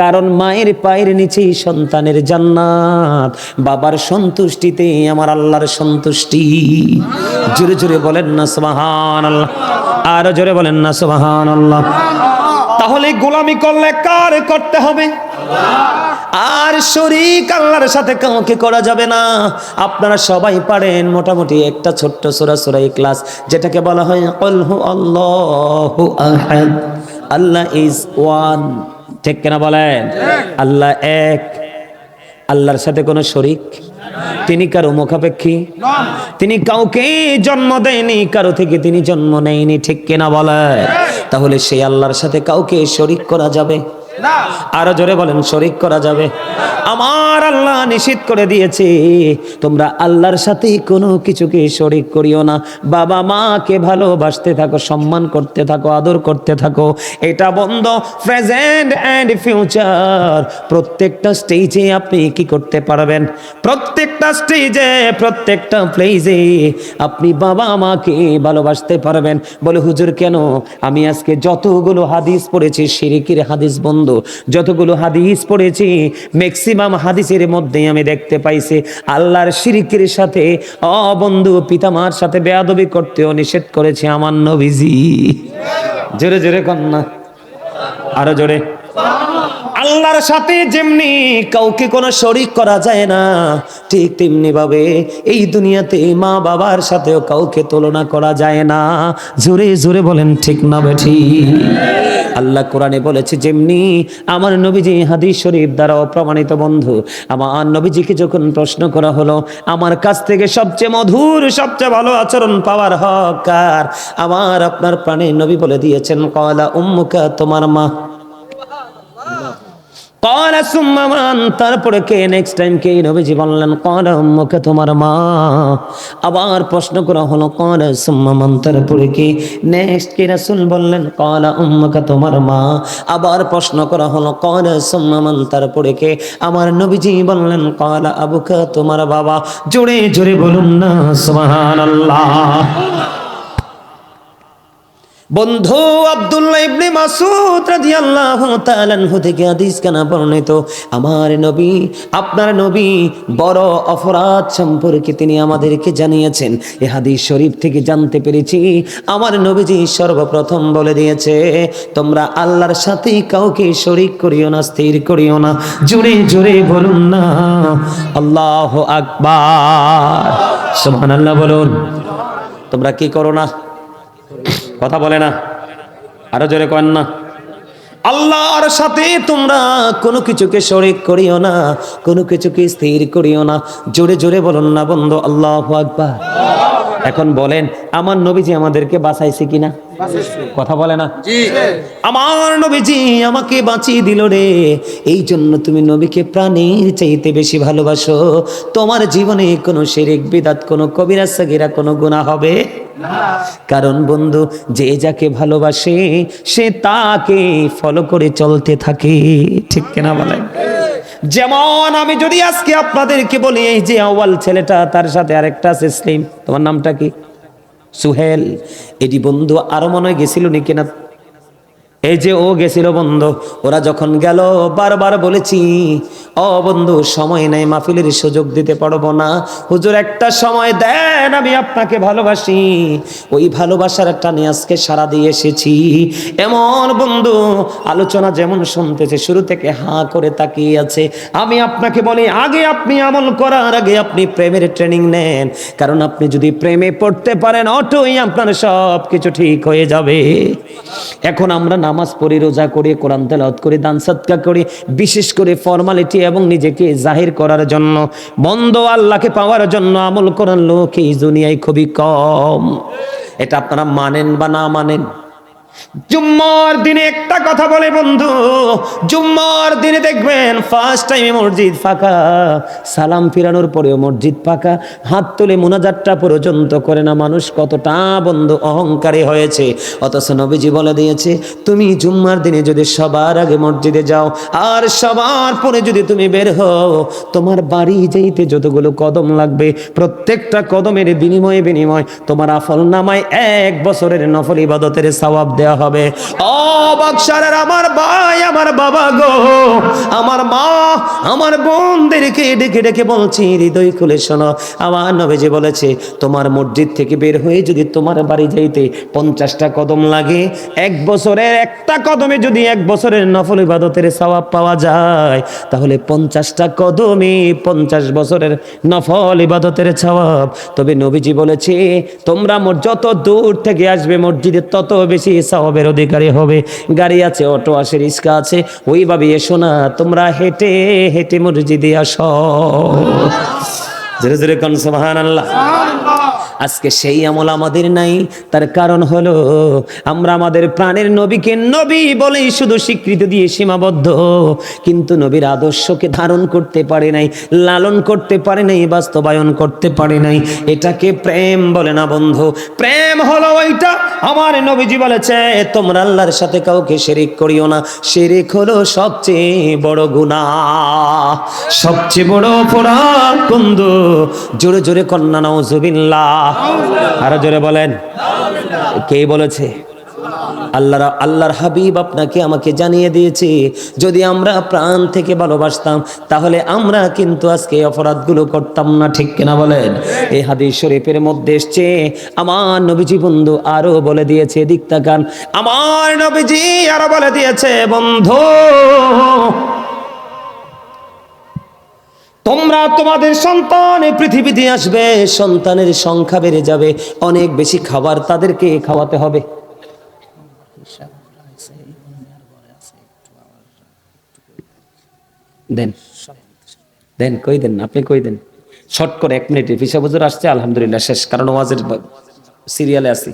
কারণ মায়ের পায়ের নিচেই সন্তানের জান্নাত। বাবার সন্তুষ্টিতে আমার আল্লাহর সন্তুষ্টি। জোরে জোরে বলেন না সুবহান আল্লাহ আরও জোরে বলেন না সুবহান আল্লাহ তাহলে গোলামি করলে কার করতে হবে? আর শরীক আল্লাহর সাথে কাউকে করা যাবে না। আপনারা সবাই পারেন মোটামুটি একটা ছোট্ট সূরা সূরা ইখলাস, যেটাকে বলা হয় আল্লাহু আহাদ। আল্লাহ ইজ ওয়ান। ঠিক কেনা বলেন? আল্লাহ এক আল্লাহর সাথে কোনো শরিক? তিনি কারও মুখাপেক্ষী? তিনি কাউকে জন্ম দেয়নি কারও থেকে তিনি জন্ম নেয়নি ঠিক কেনা বলে তাহলে সেই আল্লাহর সাথে কাউকে শরিক করা যাবে? আরও জোরে বলেন, শরিক করা যাবে। আমার আল্লাহ নিষিদ্ধ করে দিয়েছে, তোমরা আল্লাহর সাথে কোনো কিছুকে শরিক করিও না। বাবা মাকে ভালোবাসতে থাকো, সম্মান করতে থাকো, আদর করতে থাকো। এটা বন্ধ প্রেজেন্ট অ্যান্ড ফিউচার প্রত্যেকটা স্টেজে আপনি কি করতে পারবেন? প্রত্যেকটা স্টেজে প্রত্যেকটা প্লেজে আপনি বাবা মাকে ভালোবাসতে পারবেন। বলে, হুজুর, কেন? আমি আজকে যতগুলো হাদিস পড়েছি, শিরিকির হাদিস বন্ধ যতগুলো হাদিস পড়েছি ম্যাক্সিমাম হাদিসের মধ্যেই আমি দেখতে পাইছি, আল্লাহর শিরিকের সাথে অবন্ধু পিতামার সাথে বেয়াদবি করতেও নিষেধ করেছে আমার নবীজি। জোরে জোরে কন্যা, আরও জোরে। আল্লাহর সাথে যেমনি কাউকে কোনো শরিক করা যায় না, ঠিক তেমনি ভাবে এই দুনিয়াতে মা বাবার সাথেও কাউকে তুলনা করা যায় না। জোরে জোরে বলেন, ঠিক না বেঠি আল্লাহ কোরআনে বলেছে, যেমনি আমার নবীজি হাদিস শরীফ দ্বারা প্রমাণিত বন্ধু, আমার নবীজিকে যখন প্রশ্ন করা হলো, আমার কাছ থেকে সবচেয়ে মধুর, সবচেয়ে ভালো আচরণ পাওয়ার হক আর আমার আপনার প্রাণে নবী বলে দিয়েছেন কলা উম্মুকা, তোমার মা। কলা সুম্মান তারপরে কে নেক্সট টাইম কে? নবীজি বললেন কলা উম্মুকা তোমার মা। আবার প্রশ্ন করা হলো কলা সুম্মান তারপরে কে? নেক্সট কে রাসূল বললেন কলা উম্মুকা তোমার মা। আবার প্রশ্ন করা হলো কলা সুম্মান তারপরে কে? আমার নবীজি বললেন কলা আবুকা তোমার বাবা। জোরে জোরে বলুন না, সুবহানাল্লাহ। বন্ধু আব্দুল্লাহ ইবনে মাসুদ রাদিয়াল্লাহু তাআলা আনহু থেকে হাদিস কানা বর্ণিত, আমার নবী, আপনার নবী বড় অপরাধ সম্পর্কে তিনি আমাদেরকে জানিয়েছেন। এ হাদিস শরীফ থেকে জানতে পেরেছি, আমার নবীজি সর্বপ্রথম বলে দিয়েছে, তোমরা আল্লাহর সাথে কাউকে শরীক করিও না, স্থির করিও না, জোরে জোরে বলুন না। আল্লাহ আকবার। সুবহানাল্লাহ বলুন। তোমরা কি করো না? কথা বলে না, আরও জোরে কন না। আল্লাহর সাথে তোমরা কোনো কিছুকে শরিক করিও না, কোনো কিছুকে স্থির করিও না। জোরে জোরে বলুন না বন্ধু, আল্লাহ আকবার। এখন বলেন, আমার নবীজি আমাদেরকে বাঁচাইছে কিনা? কথা বলে না? আমার নবীজি আমাকে বাঁচিয়ে দিল রে। এই জন্য তুমি নবীকে প্রাণীর চাইতে বেশি ভালোবাসো। তোমার জীবনে কোনো শিরিক বিদাত কোনো কবিরা সাগিরা কোনো গুণা হবে কারণ বন্ধু যে যাকে ভালোবাসে সে তাকে ফলো করে চলতে থাকে। ঠিক কিনা বলেন? যেমন আমি যদি আজকে আপনাদেরকে বলি এই যে আওয়াল ছেলেটা তার সাথে আরেকটা আছে স্লিম তোমার নামটা কি? সুহেল এটি বন্ধু আরও মনে হয় গেছিল নাকি না এই যে ও গেছিল বন্ধু, ওরা যখন গেল, বারবার বলেছি, ও বন্ধু, সময় নাই, মাহফিলের সুযোগ দিতে পারব না। হুজুর, একটা সময় দেন, আমি আপনাকে ভালোবাসি। ওই ভালোবাসার টানে আজকে সারা দিয়ে এসেছি। এমন বন্ধু, আলোচনা যেমন শুনতেছে, শুরু থেকে হাঁ করে তাকিয়ে আছে। আমি আপনাকে বলি, আগে আপনি আমল করার আগে আপনি প্রেমের ট্রেনিং নেন। কারণ আপনি যদি প্রেমে পড়তে পারেন, অটোই আপনার সব কিছু ঠিক হয়ে যাবে। এখন আমরা নামাজ পড়ি, রোজা করি, কোরআন তেলাওয়াত করি, দান সৎকা করি, বিশেষ করে ফর্মালিটি এবং নিজেকে জাহির করার জন্য। বন্ধ আল্লাহকে পাওয়ার জন্য আমল করার লোক এই দুনিয়ায় খুবই কম। এটা আপনারা মানেন বা না মানেন? জুম্মার দিনে একটা কথা বলে বন্ধু, জুম্মার দিনে দেখবেন ফার্স্ট টাইমে মসজিদ ফাঁকা, সালাম ফিরানোর পরেও মসজিদ ফাঁকা, হাত তুলে পর্যন্ত করে না মানুষ কতটা বন্ধু অহংকারী হয়েছে। অথচ নবীজি বলে দিয়েছে, তুমি জুম্মার দিনে যদি সবার আগে মসজিদে যাও, আর সবার পরে যদি তুমি বের হও, তোমার বাড়ি যেতে যতগুলো কদম লাগবে, প্রত্যেকটা কদমের বিনিময়ে বিনিময় তোমার আফল নামায় এক বছরের নফল ইবাদতের সওয়াব দেওয়া দেয়া হবে। ও বাক্সারের আমার ভাই, আমার বাবা গো, আমার মা, আমার বোনদেরকে ডেকে ডেকে বলছি, হৃদয় খুলে শোনো। আমার নবীজি বলেছে, তোমার মসজিদ থেকে বের হয়ে যদি তোমার বাড়ি যাইতে পঞ্চাশটা কদম লাগে, এক বছরের একটা কদমে যদি এক বছরের নফল ইবাদতের সওয়াব পাওয়া যায়, তাহলে পঞ্চাশটা কদমে পঞ্চাশ বছরের নফল ইবাদতের সওয়াব। তবে নবীজি বলেছে, তোমরা যত দূর থেকে আসবে মসজিদে, তত বেশি সওয়াবের অধিকারী হবে। গাড়ি আছে, অটো আছে, রিক্সা আছে। ওইভাবে এসো না, তোমরা হেঁটে হেঁটে মসজিদে আসো। জোরে জোরে কন সুবহানাল্লাহ। আজকে সেই আমল আমাদের নাই। তার কারণ হলো, আমরা আমাদের প্রাণের নবীকে নবী বলেই শুধু স্বীকৃতি দিয়ে সীমাবদ্ধ। কিন্তু নবীর আদর্শকে ধারণ করতে পারে নাই, লালন করতে পারে নাই, বাস্তবায়ন করতে পারে নাই। এটাকে প্রেম বলে না বন্ধু। প্রেম হলো ওইটা। আমার নবীজি বলেছে, তোমরা আল্লাহর সাথে কাউকে শিরিক করিও না। শিরিক হলো সবচেয়ে বড় গুনাহ। সবচেয়ে বড় অপরাধ, বন্ধু। জোরে জোরে কন্যা, নাউজুবিল্লাহ। আরও জোরে বলেন। কে বলেছে? আল্লাহ আল্লাহর হাবিব আপনাকে আমাকে জানিয়ে দিয়েছে, যদি আমরা প্রাণ থেকে ভালোবাসতাম, তাহলে আমরা কিন্তু আজকে অপরাধগুলো করতাম না, ঠিক কিনা বলেন? এই হাদিস শরীফের মধ্যে এসছে, আমার নবীজি বন্ধু আরও বলে দিয়েছে দিক তাকান। আমার নবীজি আরও বলে দিয়েছে, বন্ধু তোমরা তোমাদের সন্তান এই পৃথিবীতে আসবে, সন্তানের সংখ্যা বেড়ে যাবে, অনেক বেশি খাবার তাদেরকে খাওয়াতে হবে। দেন দেন, কই দেন, আপনি কই দেন? শর্ট করে এক মিনিটে ফিসা বজুর আসছে, আলহামদুলিল্লাহ, শেষ, কারণ ওয়াজের সিরিয়ালে আছি।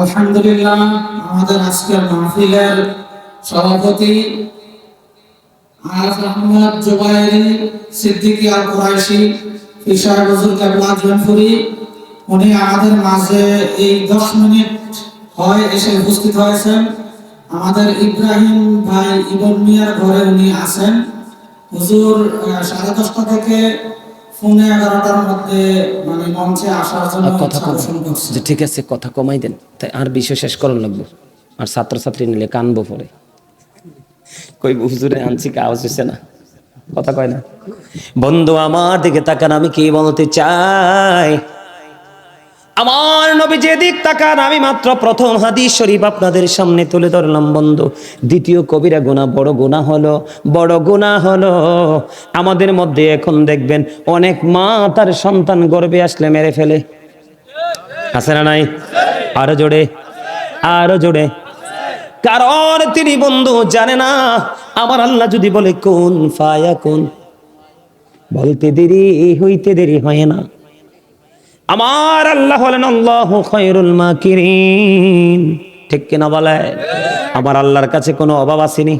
আলহামদুলিল্লাহ, আমাদের আজকের মাহফিলের সভাপতি আজ আহমদ জুবাইরি সিদ্দিকী আল কুরাইশি ফিসার বজুর কেবলা জনপুরি উনি আমাদের মাঝে এই দশ মিনিট হয় এসে উপস্থিত হয়েছেন। আমাদের ইব্রাহিম ভাই ইবন মিয়ার ঘরে উনি আছেন। হুজুর সাড়ে দশটা থেকে পৌনে এগারোটার মধ্যে মানে মঞ্চে আসার জন্য কথা ঠিক আছে কথা কমাই দেন। তাই আর বিষয় শেষ করুন লাগবে। আর ছাত্রছাত্রী নিলে কানবো পরে। কই হুজুরে আনছি কা আওয়াজ হচ্ছে না। কথা কয় না। বন্ধু, আমার দিকে তাকান, আমি কি বলতে চাই? আমার নবী যে দিক তাকান, আমি মাত্র প্রথম হাদিস শরীফ আপনাদের সামনে তুলে ধরলাম, বন্ধু। দ্বিতীয় কবিরা গুণা বড় গুণা হলো, বড় গুণা হলো। আমাদের মধ্যে এখন দেখবেন, অনেক মা তার সন্তান গর্বে আসলে মেরে ফেলে। আছে না নাই? আরও জোরে আরও জোরে। কারণ তিনি বন্ধু জানে না? আমার আল্লাহ যদি বলে, কোন ফায়া কোন? বলতে দেরি, হইতে দেরি হয় না। আমার আল্লাহ হলেন আল্লাহ খয়রুল মাকিরিন। ঠিক কিনা বলে আমার আল্লাহর কাছে কোনো অভাব আসেনি?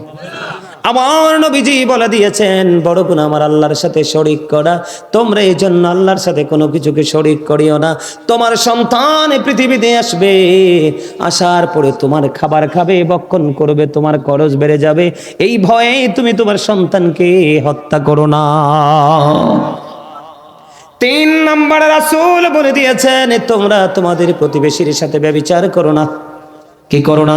আমার নবীজি বলে দিয়েছেন, বড় গুণ আমার আল্লাহর সাথে শরিক করা। তোমরা এই জন্য আল্লাহর সাথে কোনো কিছুকে শরিক করিও না। তোমার সন্তান পৃথিবীতে আসবে, আসার পরে তোমার খাবার খাবে, বক্ষণ করবে, তোমার খরচ বেড়ে যাবে। এই ভয়ে তুমি তোমার সন্তানকে হত্যা করো না। তিন নম্বরে রাসূল বলে দিয়েছেন, তোমরা তোমাদের প্রতিবেশীর সাথে ব্যভিচার করো না। কি করো না?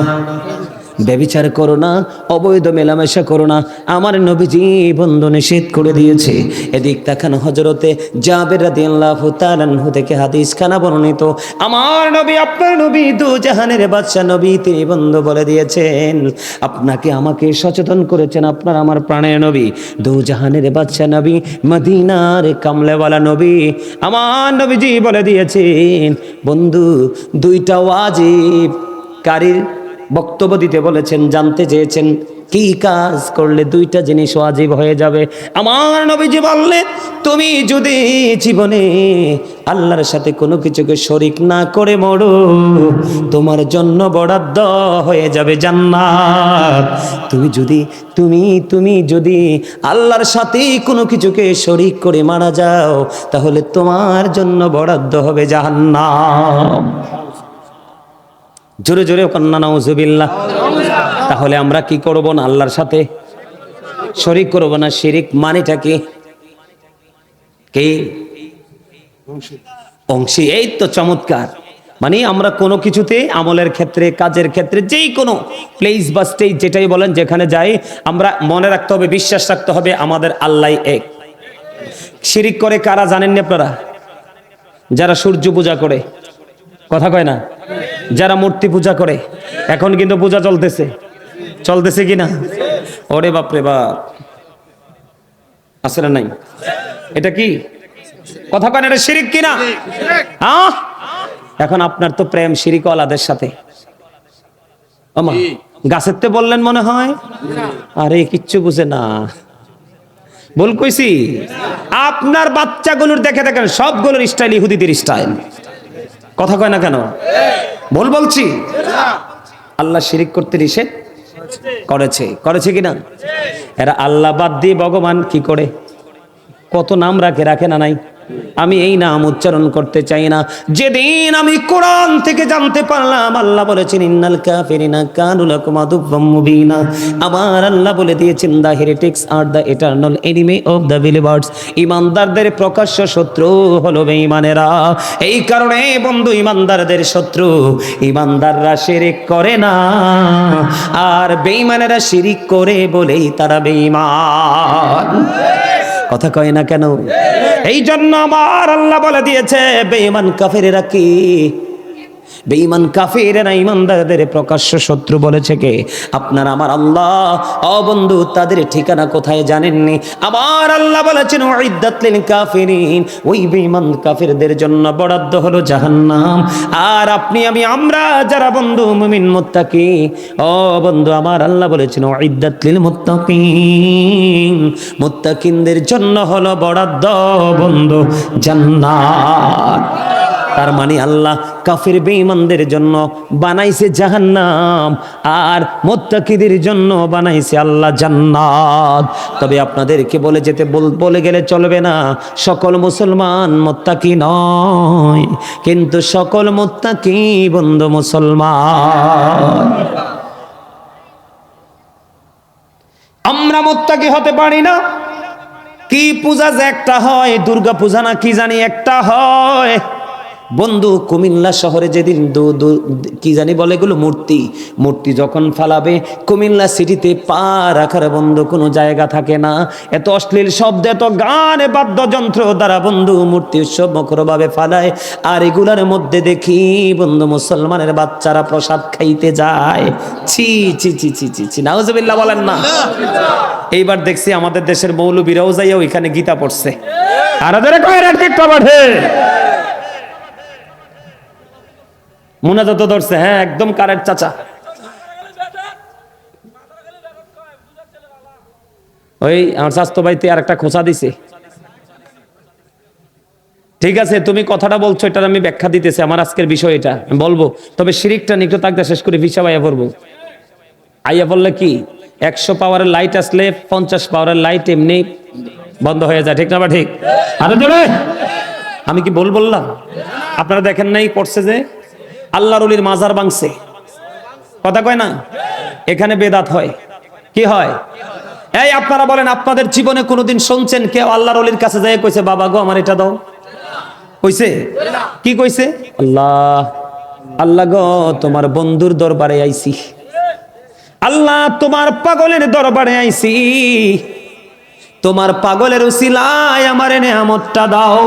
ব্যভিচার করো না, অবৈধ মেলামেশা করো না। আমার নবীজি বন্ধু নিষেধ করে দিয়েছে। এদিক তাকান হজরতে জাবের রাদিয়াল্লাহু তাআলা আনহু থেকে হাদিস খানা বর্ণিত। আমার নবী, আপনার নবী, দু জাহানের বাদশা নবী, তিনি বন্ধু বলে দিয়েছেন। আপনাকে আমাকে সচেতন করেছেন আপনার আমার প্রাণের নবী। দু জাহানের বাদশা নবী, মদিনার কামলেওয়ালা নবী, আমার নবীজি বলে দিয়েছেন। বন্ধু, দুইটা ওয়াজিব। কারির বক্তব্য দিতে বলেছেন, জানতে চেয়েছেন, কি কাজ করলে দুইটা জিনিস ওয়াজিব হয়ে যাবে? আমার নবীজি বললেন, তুমি যদি জীবনে আল্লাহর সাথে কোনো কিছুকে শরিক না করে মরো, তোমার জন্য বরাদ্দ হয়ে যাবে জান্নাত। তুমি যদি, তুমি তুমি যদি আল্লাহর সাথে কোনো কিছুকে শরিক করে মারা যাও, তাহলে তোমার জন্য বরাদ্দ হবে জাহান্নাম। জোরে জোরে কন্যা, নাউজুবিল্লাহ। তাহলে আমরা কি করব না আল্লাহর সাথে? শরিক করব না শিরিক মানেটা কি? কে? অংশী। এই তো চমৎকার। মানে আমরা কোনো কিছুতে আমলের ক্ষেত্রে, কাজের ক্ষেত্রে যেই কোনো প্লেস বা স্টেজ যেটাই বলেন, যেখানে যাই, আমরা মনে রাখতে হবে, বিশ্বাস রাখতে হবে, আমাদের আল্লাহ এক। শিরিক করে কারা জানেন না আপনারা? যারা সূর্য পূজা করে। কথা কয় না? যারা মূর্তি পূজা করে, এখন কিন্তু পূজা চলতেছে। চলতেছে কি না ওরে বাপরে বাপ। আছে না নাই? এটা কি? কথা কয় না, এটা শিরিক কিনা? হ্যাঁ? এখন আপনার তো প্রেম শিরিকওয়ালাদের সাথে। ওমা, গাছের তে বললেন মনে হয়? আরে, কিচ্ছু বুঝে না। ভুল কইছি। আপনার বাচ্চাগুলোর দেখে দেখেন, সবগুলোর স্টাইল ইহুদিদের স্টাইল কথা কয় না কেন? ভুল বলছি? আল্লাহ শিরিক করতে নিষেধ করেছে। করেছে। কি না? এরা আল্লাহ বাদ দিয়ে ভগবান কি করে? কত নাম রাখে রাখে না নাই? আমি এই নাম উচ্চারণ করতে চাই না। যেদিন আমি কোরআন থেকে জানতে পারলাম, আল্লাহ বলেছেন, ইন্নাল কাফিরিনা কানু লাকুম আদুব্বাম মুবিনা। আমার আল্লাহ বলে দিয়েছেন the heretics R the eternal enemy of the believers. ইমানদারদের প্রকাশ্য শত্রু হলো বেঈমানেরা। এই কারণে, বন্ধু, ইমানদারদের শত্রু ইমানদাররা শিরিক করে না। আর বেঈমানেরা শিরিক করে বলেই তারা বেঈমান। কথা কয় না কেন? এই জন্য আমার আল্লাহ বলে দিয়েছে বেঈমান কাফেরেরা কি? বেঈমান কাফেরেরা ইমানদারদের প্রকাশ্য শত্রু বলেছে কে? আপনার আমার আল্লাহ। ও বন্ধু, তাদের ঠিকানা কোথায় জানেননি? আমার আল্লাহ বলেছেন, উইদ্দাত লিল কাফিরিন। ওই বেঈমান কাফেরদের জন্য বরাদ্দ হলো জাহান্নাম। আর আপনি, আমি, আমরা যারা বন্ধু, মুমিন, মুত্তাকি, ও বন্ধু, আমার আল্লাহ বলেছেন, উইদ্দাত লিল মুত্তাকিন। মুত্তাকিনদের জন্য হলো বরাদ্দ, বন্ধু, জান্নাত। তার মানে আল্লাহ কাফির বেঈমানদের জন্য বানাইছে জাহান্নাম, আর মোত্তাকিদের জন্য বানাইছে আল্লাহ জান্নাত। তবে আপনাদেরকে বলে যেতে বলে গেলে চলবে না, সকল মুসলমান মোত্তাকি নয়, কিন্তু সকল মোত্তাকি বন্ধু মুসলমান। আমরা মোত্তাকি হতে পারি না। কি পূজা যে একটা হয়, দুর্গা পূজা না কি জানি একটা হয়। বন্ধু, কুমিল্লা শহরে যেদিন কি জানি বলে এগুলো, মূর্তি মূর্তি যখন ফালাবে, কুমিল্লা সিটিতে পা রাখার বন্ধু, কোনো জায়গা থাকে না। এত অশ্লীল শব্দ, এত গান বাদ্যযন্ত্র দ্বারা বন্ধু, মূর্তি উৎসব মকরভাবে ফালায়। আর এগুলার মধ্যে দেখি, বন্ধু, মুসলমানের বাচ্চারা প্রসাদ খাইতে যায়। ছি ছি ছি ছি ছি ছি, নাউজুবিল্লাহ বলেন না। এইবার দেখছি আমাদের দেশের মৌলবীরাও যাইয়া ওইখানে গীতা পড়ছে। আর একটু বাড়ে মুনাজাত ধরছে হ্যাঁ একদম কারেন্ট চাচা। ওই আমার স্বাস্থ্য ভাইতে আর একটা খোঁচা দিছে। ঠিক আছে, তুমি কথাটা বলছো, এটার আমি ব্যাখ্যা দিতেছি, আমার আজকের বিষয় এটা বলব। তবে শিরিকটা নিকট তাকদা শেষ করে, ভিসা ভাইয়া পড়ব। আইয়া বললে কি? একশো পাওয়ারের লাইট আসলে পঞ্চাশ পাওয়ারের লাইট এমনি বন্ধ হয়ে যায়, ঠিক না বা ঠিক? আরও আমি কি বল বললাম? আপনারা দেখেন নাই, পড়ছে যে? আল্লাহর অলির মাজার বাংছে। কথা কয় না? এখানে বেদাত হয়। কি হয়? এই আপনারা বলেন, আপনাদের জীবনে কোনোদিন শুনছেন কেউ আল্লাহর অলির কাছে যায় কইছে, বাবা গো, আমার এটা দাও কইছে? কি কইছে? আল্লাহ আল্লাহ গো, তোমার বন্ধুর দরবারে আইছি। আল্লাহ, তোমার পাগলের দরবারে আইছি। তোমার পাগলের উসিলায় আমার নেয়ামতটা দাও।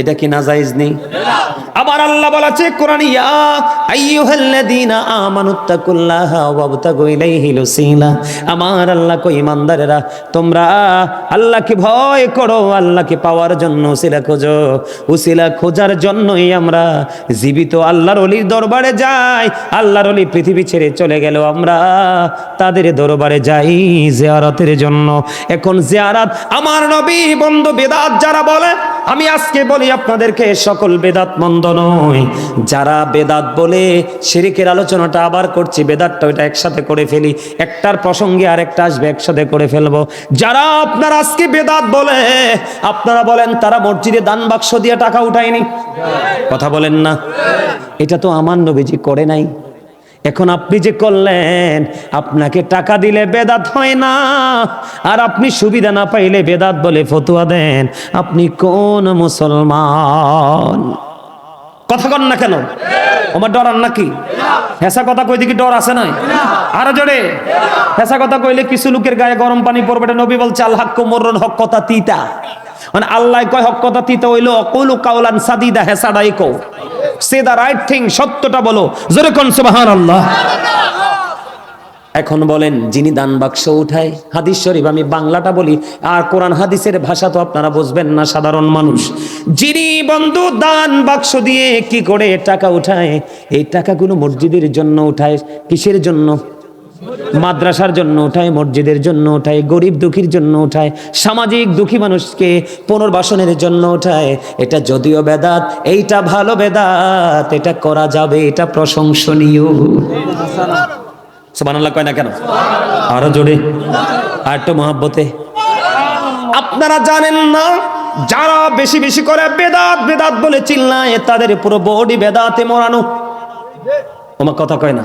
এটা কি না জায়েজ নেই? আবার আল্লাহ বলেছে, কোরআন, ইয়া আইয়ুহাল্লাযীনা আমানুত্তাকুল্লাহা ওয়াবতাগু ইলাইহিল ওসিলা আমার আল্লাহ কই ইমানদারেরা, তোমরা আল্লাহকে ভয় করো, আল্লাহকে পাওয়ার জন্য উসিলা খোঁজো। উসিলা খোঁজার জন্যই আমরা জীবিত। আল্লাহর অলির দরবারে যাই, আল্লাহর অলি পৃথিবী ছেড়ে চলে গেল আমরা তাদের দরবারে যাই জিয়ারতের জন্য। এখন জিয়ারাত, আমার নবী বন্ধু বেদাত যারা বলে আমি আজকে বলি আপনাদেরকে, সকল বেদাত মন্দ নয়। যারা বেদাত বলে শিরিকের আলোচনাটা আবার করছি, বেদাতটা ওইটা একসাথে করে ফেলি। একটার প্রসঙ্গে আরেকটা আসবে, একসাথে করে ফেলব। যারা আপনার আজকে বেদাত বলে, আপনারা বলেন, তারা মসজিদে দান বাক্স দিয়ে টাকা উঠায়নি। কথা বলেন না। এটা তো আমার নবীজি করে নাই। এখন আপনি যে করলেন, আপনাকে টাকা দিলে বেদাত হয় না। আর আপনি সুবিধা না পাইলে বেদাত বলে ফতুয়া দেন। আপনি কোন মুসলমান? কথা কন না কেন? আমার ডরান নাকি? হেসা কথা কই দেখি ডর আছে নাই? আরও জোরে। হেসা কথা কইলে কিছু লোকের গায়ে গরম পানি পড়বে, এটা নবী বলছে আল্লাহ মররন হক কথা তিতা। মানে আল্লাহ কয় হক কথা তিতা হইল, অকুলু কাউলান সাদিদা হেসাডাই কো সে দা রাইট থিং, সত্যটা বলো। জোরে কোন, সুবহানাল্লাহ। এখন বলেন, যিনি দান বাক্স উঠায়, হাদিস শরীফ, আমি বাংলাটা বলি, আর কোরআন হাদিসের ভাষা তো আপনারা বুঝবেন না, সাধারণ মানুষ। যিনি বন্ধু দান বাক্স দিয়ে কি করে টাকা উঠায়, এই টাকাগুলো মসজিদের জন্য উঠায়, কিসের জন্য? মাদ্রাসার জন্য উঠায়, মসজিদের জন্য উঠায়, গরিব দুঃখীর জন্য উঠায়, সামাজিক দুঃখী মানুষকে পুনর্বাসনের জন্য উঠায়। এটা যদিও বেদাত, এইটা ভালো বেদাত, এটা করা যাবে, এটা প্রশংসনীয়। কয় না কেন? আরও জোরে। মহাব্বতে। আপনারা জানেন না, যারা বেশি বেশি করে বেদাত বেদাত বলে চিল্লায়, তাদের পুরো বডি বেদাতে মরানো। তোমার কথা কয় না?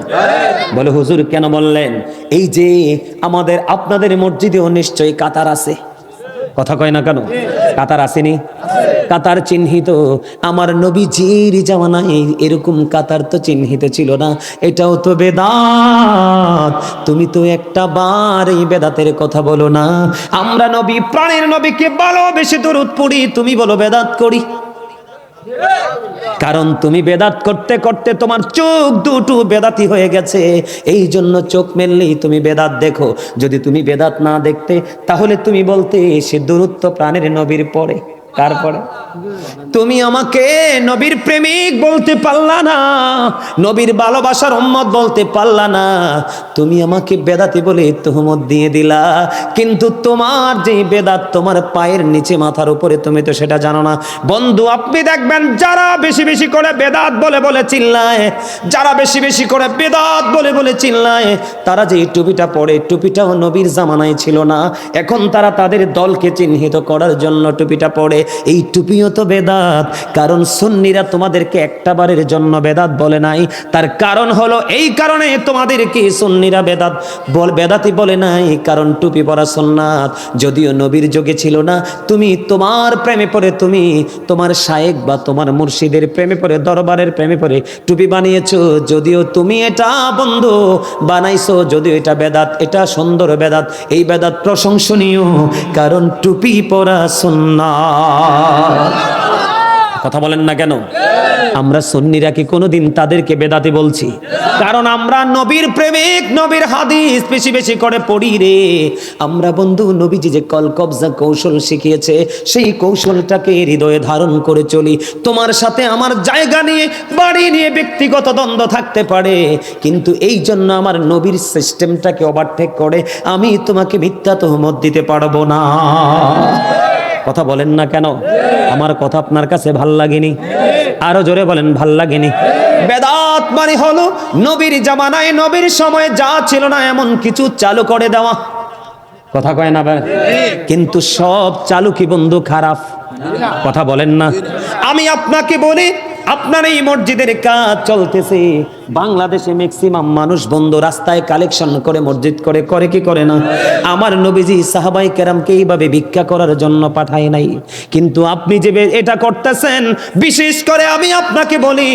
বলে, হুজুর কেন বললেন? এই যে আমাদের, আপনাদের মসজিদেও নিশ্চয়ই কাতার আছে। কথা কয় না কেন? কাতার আসেনি? কাতার চিহ্নিত। আমার নবীজির জামানায় এরকম কাতার তো চিহ্নিত ছিল না। এটাও তো বেদাত। তুমি তো একটা বার এই বেদাতের কথা বলো না। আমরা নবী, প্রাণের নবীকে ভালোবেসে দরুদ পড়ি। তুমি বলো বেদাত করি। কারণ তুমি বেদাত করতে করতে তোমার চোখ দুটো বেদাতি হয়ে গেছে। এই জন্য চোখ মেললেই তুমি বেদাত দেখো। যদি তুমি বেদাত না দেখতে, তাহলে তুমি বলতে সে দূরত্ব প্রাণের নবীর পরে। তারপরে, তুমি আমাকে নবীর প্রেমিক বলতে পারলা না, নবীর ভালোবাসার উম্মত বলতে পারলা না। তুমি আমাকে বেদাতি বলে তুহমত দিয়ে দিলা, কিন্তু তোমার যে বেদাত তোমার পায়ের নিচে মাথার উপরে, তুমি তো সেটা জানো না। বন্ধু, আপনি দেখবেন যারা বেশি বেশি করে বেদাত বলে বলে চিল্লায়, যারা বেশি বেশি করে বেদাত বলে বলে চিল্লায়, তারা যে টুপিটা পরে টুপিটাও নবীর জামানায় ছিল না। এখন তারা তাদের দলকে চিহ্নিত করার জন্য টুপিটা পরে এই টুপিও তো বেদাত। কারণ সুন্নিরা তোমাদেরকে একটা বারের জন্য বেদাত বলে নাই। তার কারণ হলো এই কারণে তোমাদেরকে সুন্নিরা বেদাত বল বেদাতি বলে নাই। কারণ টুপি পরা সুন্নাত। যদিও নবীর যোগে ছিল না, তুমি তোমার প্রেমে পড়ে তুমি তোমার শায়েক বা তোমার মুর্শিদের প্রেমে পড়ে, দরবারের প্রেমে পড়ে টুপি বানিয়েছো। যদিও তুমি এটা বন্ধু বানাইছো, যদিও এটা বেদাত, এটা সুন্দর বেদাত। এই বেদাত প্রশংসনীয়। কারণ টুপি পরা সুন্নাত। কথা বলেন না কেন? আমরা সন্নিরা কি কোনোদিন তাদেরকে বেদাতে বলছি? কারণ আমরা নবীর প্রেমিক, নবীর হাদিস বেশি বেশি করে পড়ি রে। আমরা বন্ধু, নবীজি যে কল কবজা কৌশল শিখিয়েছে, সেই কৌশলটাকে হৃদয়ে ধারণ করে চলি। তোমার সাথে আমার জায়গা নিয়ে, বাড়ি নিয়ে ব্যক্তিগত দ্বন্দ্ব থাকতে পারে। কিন্তু এই জন্য আমার নবীর সিস্টেমটাকে ওভারটেক করে, আমি তোমাকে মিথ্যা তহমত দিতে পারব না। কথা বলেন না কেন? আমার কথা আপনার কাছে ভালো লাগেনি। আরও জোরে বলেন, ভালো লাগেনি। বেদাত মানে হলো নবীর জামানায় নবীর সময় যা ছিল না এমন কিছু চালু করে দেওয়া। কথা কয় না? কিন্তু সব চালু কি বন্ধু খারাপ? কথা বলেন না। আমি আপনাকে বলি আপনার এই মসজিদের কাজ চলতেছে। বাংলাদেশে ম্যাক্সিমাম মানুষ বন্ধু, রাস্তায় কালেকশন করে, মসজিদ করে করে কি করে না? আমার নবীজি সাহাবাই কেরামকে এইভাবে ভিক্ষা করার জন্য পাঠায় নাই। কিন্তু আপনি যে এটা করতেছেন, বিশেষ করে আমি আপনাকে বলি,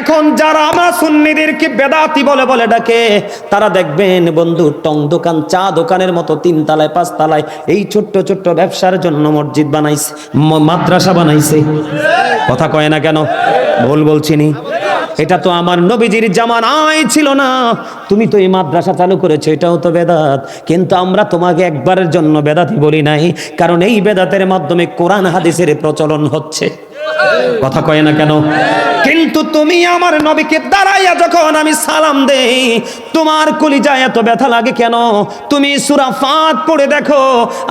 এখন যারা আমার সুন্নিদেরকে বেদাতি বলে বলে ডাকে, তারা দেখবেন বন্ধু, টং দোকান, চা দোকানের মতো তিন তালায় পাঁচ তালায় এই ছোট্ট ছোট্ট ব্যবসার জন্য মসজিদ বানাইছে মাদ্রাসা বানাইছে। কথা কয় না কেন? ভুল বলছি নি এটা তো আমার নবীজির জামানায় ছিল না। তুমি তো এই মাদ্রাসা চালু করেছ, এটাও তো বেদাত। কিন্তু আমরা তোমাকে একবারের জন্য বেদাতি বলি নাই, কারণ এই বেদাতের মাধ্যমে কোরআন হাদিসের প্রচলন হচ্ছে। কথা কয় না কেন? কিন্তু তুমি আমার নবীকে দাঁড়াইয়া যখন আমি সালাম দেই, তোমার কলিজায় এত ব্যথা লাগে কেন? তুমি সূরা ফাত পড়ে দেখো,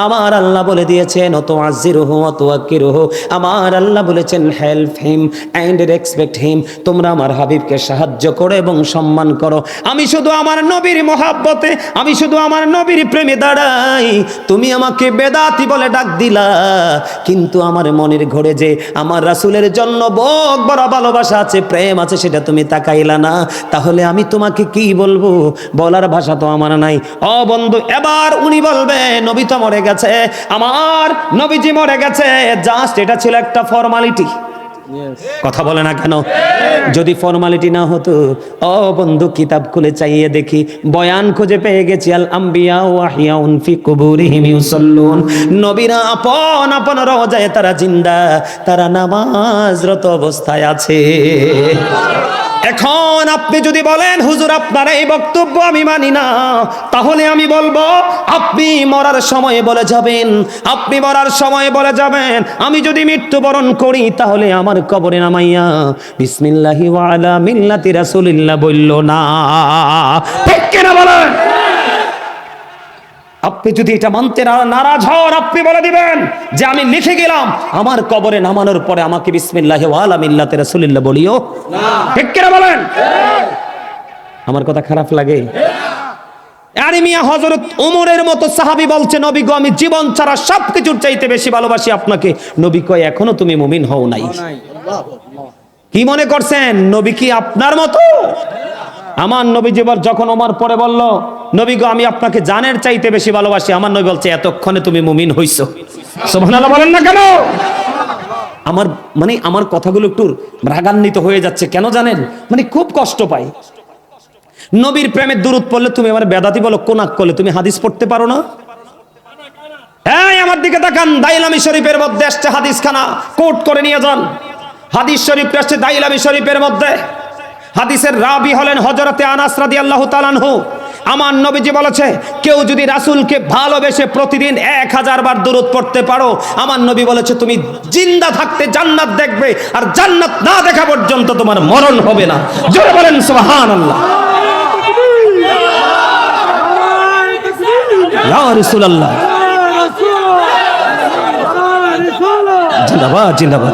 আমার আল্লাহ বলে দিয়েছেন অত আজিরহু অত আকিরহু আমার আল্লাহ বলেছেন help him and respect him তোমরা আমার হাবিবকে সাহায্য করো এবং সম্মান করো। আমি শুধু আমার নবীর মহাব্বতে, আমি শুধু আমার নবীর প্রেমে দাঁড়াই। তুমি আমাকে বেদাতি বলে ডাক দিলা, কিন্তু আমার মনের ঘরে যে আমার রাসূলের জন্য বক বড় ভালোবাসা ভালোবাসা আছে, প্রেম আছে, সেটা তুমি তাকাইলা না। তাহলে আমি তোমাকে কি বলব? বলার ভাষা তো আমার নাই। ও বন্ধু, এবার উনি বলবে, নবী তো মরে গেছে। আমার নবীজি মরে গেছে। জাস্ট এটা ছিল একটা ফর্মালিটি। কথা বলে না কেন? যদি ফর্মালিটি না হতো, অ বন্ধু, কিতাব খুলে চাইয়ে দেখি। বয়ান খুঁজে পেয়ে গেছি, আল আম্বিয়া ওয়াহিয়াউন ফি কুবুরিহিম ইউসাল্লুন। নবীরা আপন আপন রোজায় তারা জিন্দা, তারা নামাজরত অবস্থায় আছে। এখন আপনি যদি বলেন, হুজুর, আপনার এই বক্তব্য আমি মানি না, তাহলে আমি বলব, আপনি মরার সময় বলে যাবেন, আপনি মরার সময় বলে যাবেন। আমি যদি মৃত্যুবরণ করি, তাহলে আমার কবরে নামাইয়া বিসমিল্লাহি ওয়ালা মিল্লাতি রাসূলিল্লাহ বলল না। ঠিক কিনা বলেন? আপনি যদি এটা মানতে নারাজ হন আপনি বলে দিবেন যে আমি লিখে গেলাম। আমার কবরে নামানোর পরে আমাকে বিসমিল্লাহ ওয়ালা মিল্লাতে রাসূলিল্লাহ বলিও। ঠিক কিনা বলেন? আমার কথা খারাপ লাগে? আরে মিয়া হজরত উমরের মতো সাহাবী বলছে নবী গো আমি জীবন ছাড়া সবকিছুর চাইতে বেশি ভালোবাসি আপনাকে। নবী কয় এখনও তুমি মুমিন হও নাই। কি মনে করছেন? নবী কি আপনার মতো? আমার নবী যেবার যখন ওমর পরে বলল নবী গো, আমি আপনাকে জানের চাইতে বেশি ভালোবাসি। আমার নবী বলছে, এতক্ষণে তুমি মুমিন হইছো। সুবহানাল্লাহ বলেন না কেন? আমার মানে আমার কথাগুলো একটু রাগান্বিত হয়ে যাচ্ছে। কেন জানেন? মানে খুব কষ্ট পাই। নবীর প্রেমের দূরত পড়লে তুমি আমার বেদাতি বলো, কোনাক করলে। তুমি হাদিস পড়তে পারো না? এই, আমার দিকে তাকান। দাইলামি শরীফের মধ্যে আসছে হাদিস খানা কোট করে নিয়ে যান। হাদিস শরীফ আসছে দাইলামি শরীফের মধ্যে। হাদিসের রাবি হলেন হজরতে আনাস রাদিয়াল্লাহু তাআলাহু আমার নবীজি বলেছে কেউ যদি রাসুলকে ভালোবেসে প্রতিদিন এক হাজার বার দূরত পড়তে পারো আমার নবী বলেছে তুমি জিন্দা থাকতে জান্নাত দেখবে আর জান্নাত না দেখা পর্যন্ত তোমার মরণ হবে না জোরে বলেন ইয়া রাসূলুল্লাহ জিন্দাবাদ জিন্দাবাদ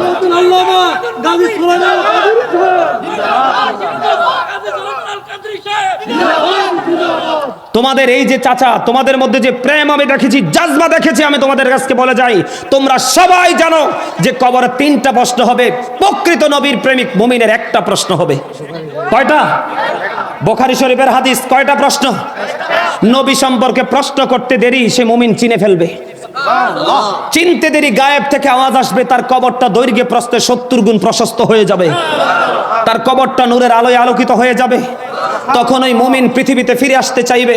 তোমাদের এই যে চাচা, তোমাদের মধ্যে যে প্রেম আমি দেখেছি, জাজবা দেখেছি আমি তোমাদের কাছে বলে যাই। তোমরা সবাই জানো যে কবরে তিনটা প্রশ্ন হবে। প্রকৃত নবীর প্রেমিক মুমিনের একটা প্রশ্ন হবে। কয়টা? বোখারি শরীফের হাদিস, কয়টা প্রশ্ন? নবী সম্পর্কে প্রশ্ন করতে দেরি, সে মুমিন চিনে ফেলবে। চিনতে দেরি, গায়েব থেকে আওয়াজ আসবে, তার কবরটা দৈর্ঘ্যে প্রস্তে সত্তর গুণ প্রশস্ত হয়ে যাবে। তার কবরটা নূরের আলোয় আলোকিত হয়ে যাবে। তখন ওই মুমিন পৃথিবীতে ফিরে আসতে চাইবে।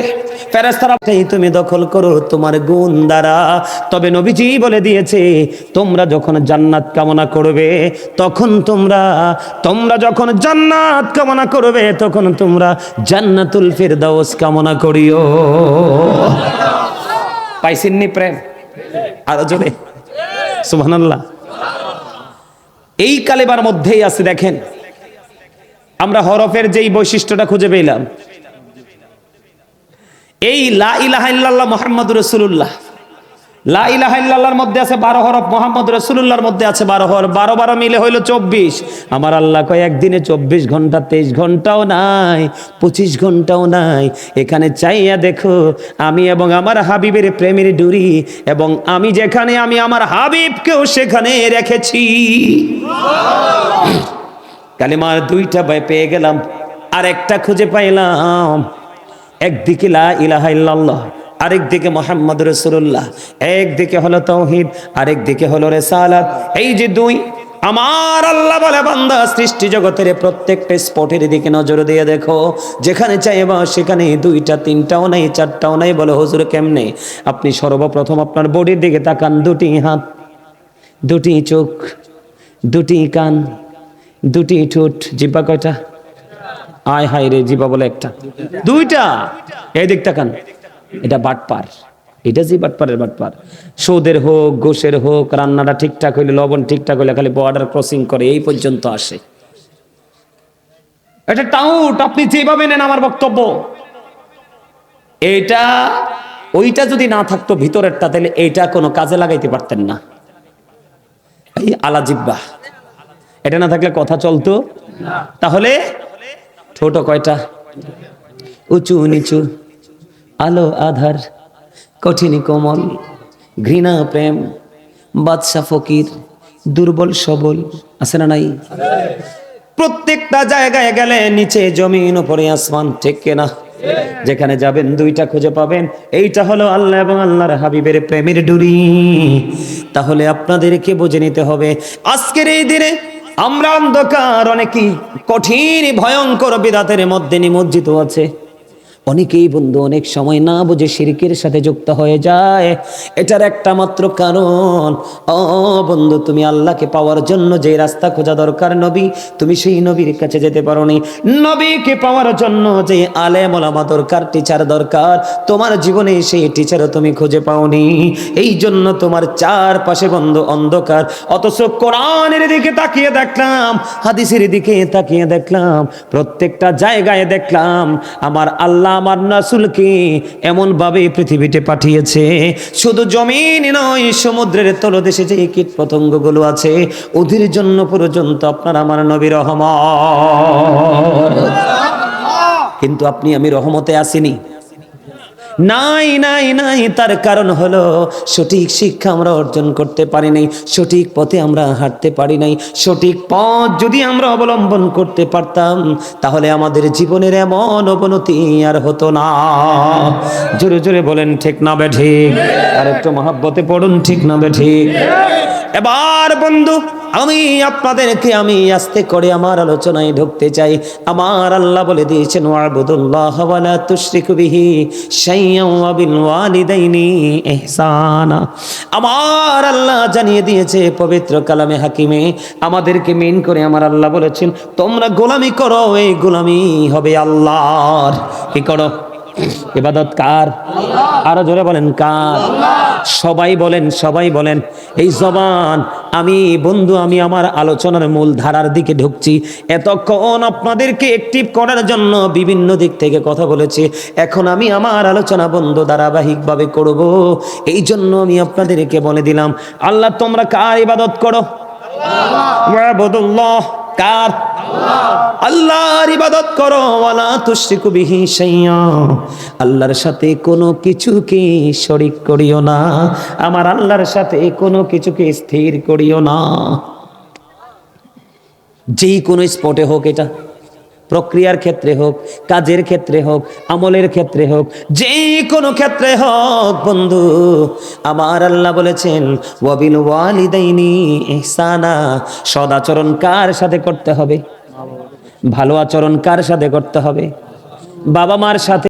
তুমি দখল করো তোমার গুণ দ্বারা। তবে নবীজি বলে দিয়েছে, তোমরা যখন জান্নাত কামনা করবে, তখন তোমরা তোমরা যখন জান্নাত কামনা করবে, তখন তোমরা জান্নাতুল কামনা করিও। পাইছেননি প্রেম? আরও জোরে। সুবহানাল্লাহ। এই কালেবার মধ্যেই আছে, দেখেন আমরা হরফের যেই বৈশিষ্ট্যটা খুঁজে পেলাম। এই লা ইলাহা ইল্লাল্লাহ মোহাম্মদ রসুল্লাহ লা ইলাহা ইল্লাল্লাহর মধ্যে আছে বারো হরফ, মোহাম্মদ রসুল্লাহর মধ্যে আছে বারো হরফ। বারো বারো মিলে হইল চব্বিশ। আমার আল্লাহ কয়, একদিনে চব্বিশ ঘণ্টা, তেইশ ঘন্টাও নাই, পঁচিশ ঘন্টাও নাই। এখানে চাইয়া দেখো, আমি এবং আমার হাবিবের প্রেমের ডুরি, এবং আমি যেখানে, আমি আমার হাবিবকেও সেখানে রেখেছি। কালিমার দুইটা বাই পেয়ে গেলাম আর একটা খুঁজে পাইলাম। একদিকে লা ইলাহা ইল্লাল্লাহ আরেক দিকে মোহাম্মদ রসুল্লাহ একদিকে হলো তৌহিদ আরেক দিকে হলো রেসালাত। এই যে দুই, আমার আল্লাহ বলে বান্দা, সৃষ্টি জগতের প্রত্যেকটা স্পটের দিকে নজর দিয়ে দেখো। যেখানে চাইবা সেখানে দুইটা, তিনটাও নাই, চারটাও নাই বলে, হুজুর কেমনে? আপনি সর্বপ্রথম আপনার বডির দিকে তাকান, দুটি হাত, দুটি চোখ, দুটি কান দুটি ঠোঁট জিব্বা কয়টা? আয় হায় রে, জিব্বা বলে একটা। দুইটা? এই দিক তাকান এটা বাটপার। এটা যে বাটপারের বাটপার। সৌদের হোক, গোশের হোক, রান্নাটা ঠিকঠাক হইলে, লবণ ঠিকঠাক হইলে খালি বর্ডার ক্রসিং করে, এই পর্যন্ত আসে। এটা টাউট, আপনি যেভাবে নেন আমার বক্তব্য। এইটা, ওইটা যদি না থাকতো ভিতরেরটা, তাহলে এইটা কোনো কাজে লাগাইতে পারতেন না। এই আলা জিব্বা। এটা না থাকলে কথা চলতো? তাহলে ছোট কয়টা? উঁচু, নিচু, আলো, আধার, কঠিন, কোমল, ঘৃণা, প্রেম বাদশা ফকির, দুর্বল, সবল, আছে না নাই? প্রত্যেকটা জায়গায় গেলে নিচে জমিন, উপরে আসমান, ঠিক কিনা যেখানে যাবেন দুইটা খুঁজে পাবেন। এইটা হলো আল্লাহ এবং আল্লাহর হাবিবের প্রেমের ডুরি। তাহলে আপনাদেরকে বুঝে নিতে হবে, আজকের এই দিনে আমরা অন্ধকার অনেকেই কঠিন ভয়ঙ্কর বিদাতের মধ্যে নিমজ্জিত আছে। অনেকেই বন্ধু, অনেক সময় না বুঝে শিরকের সাথে যুক্ত হয়ে যায়। এটার একটা মাত্র কারণ, ও বন্ধু, তুমি আল্লাহকে পাওয়ার জন্য যে রাস্তা খোঁজা দরকার নবী, তুমি সেই নবীর কাছে যেতে পারোনি। নবীকে পাওয়ার জন্য যে আলেম ওলামা দরকার টিচার দরকার, তোমার জীবনে সেই টিচারও তুমি খুঁজে পাওনি। এই জন্য তোমার চারপাশে বন্ধু অন্ধকার। অথচ কোরআনের দিকে তাকিয়ে দেখলাম, হাদিসের দিকে তাকিয়ে দেখলাম, প্রত্যেকটা জায়গায় দেখলাম, আমার আল্লাহ আমার নাসুলকে এমন ভাবে পৃথিবীতে পাঠিয়েছে। শুধু জমিন নয়, সমুদ্রের তলদেশে যে কীট পতঙ্গগুলো আছে, ওদের জন্য পর্যন্ত আপনার আমার নবী রহমত। কিন্তু আপনি আমি রহমতে আসিনি। নাই নাই নাই, তার কারণ হলো সঠিক শিক্ষা আমরা অর্জন করতে পারি নাই, সঠিক পথে আমরা হাঁটতে পারি নাই, সঠিক পথ যদি আমরা অবলম্বন করতে পারতাম, তাহলে আমাদের জীবনের এমন অবনতি আর হতো না। জোরে জোরে বলেন, ঠিক না বে ঠিক? আর একটু মহাব্বতে পড়ুন, ঠিক না বে ঠিক? এবার বন্ধু আমি আপনাদেরকে, আমি আস্তে করে আমার আলোচনায় ঢুকতে চাই। আমার আল্লাহ বলে দিয়েছেন, ওয়াবুদুল্লাহ ওয়ালা তুশরিকু বিহি ওয়া বিল ওয়ালিদাইনি ইহসানা। আমার আল্লাহ জানিয়ে দিয়েছে, পবিত্র কালামে হাকিমে আমাদেরকে মেন করে আমার আল্লাহ বলেছেন, তোমরা গোলামি করো, এই গোলামি হবে আল্লাহর। কি করো? ইবাদত কার? আরও জোরে বলেন, কার? সবাই বলেন সবাই বলেন এই জবান আমি বন্ধু আমি আমার আলোচনার মূল ধারার দিকে ঢুকছি। এতক্ষণ আপনাদেরকে অ্যাক্টিভ করার জন্য বিভিন্ন দিক থেকে কথা বলেছি। এখন আমি আমার আলোচনা বন্ধু ধারাবাহিকভাবে করব। এই জন্য আমি আপনাদেরকে বলে দিলাম আল্লাহ তোমরা কার ইবাদত করো? ওয়াবুদুল্লাহ কার? আল্লাহর ইবাদত করো, ওয়ালা তুশরিকু বিহি আল্লাহর সাথে কোনো কিছুকে শরিক করিও না। আমার আল্লাহর সাথে কোনো কিছুকে স্থির করিও না। যেই কোনো স্পটে হোক এটা। প্রক্রিয়ার ক্ষেত্রে হোক, কাজের ক্ষেত্রে হোক, আমলের ক্ষেত্রে হোক, যে কোনো ক্ষেত্রে হোক, বন্ধু, আমার আল্লাহ বলেছেন, ওয়াবিল ওয়ালিদাইনি ইহসানা। সদাচরণ কার সাথে করতে হবে? ভালো আচরণ কার সাথে করতে হবে? বাবা মার সাথে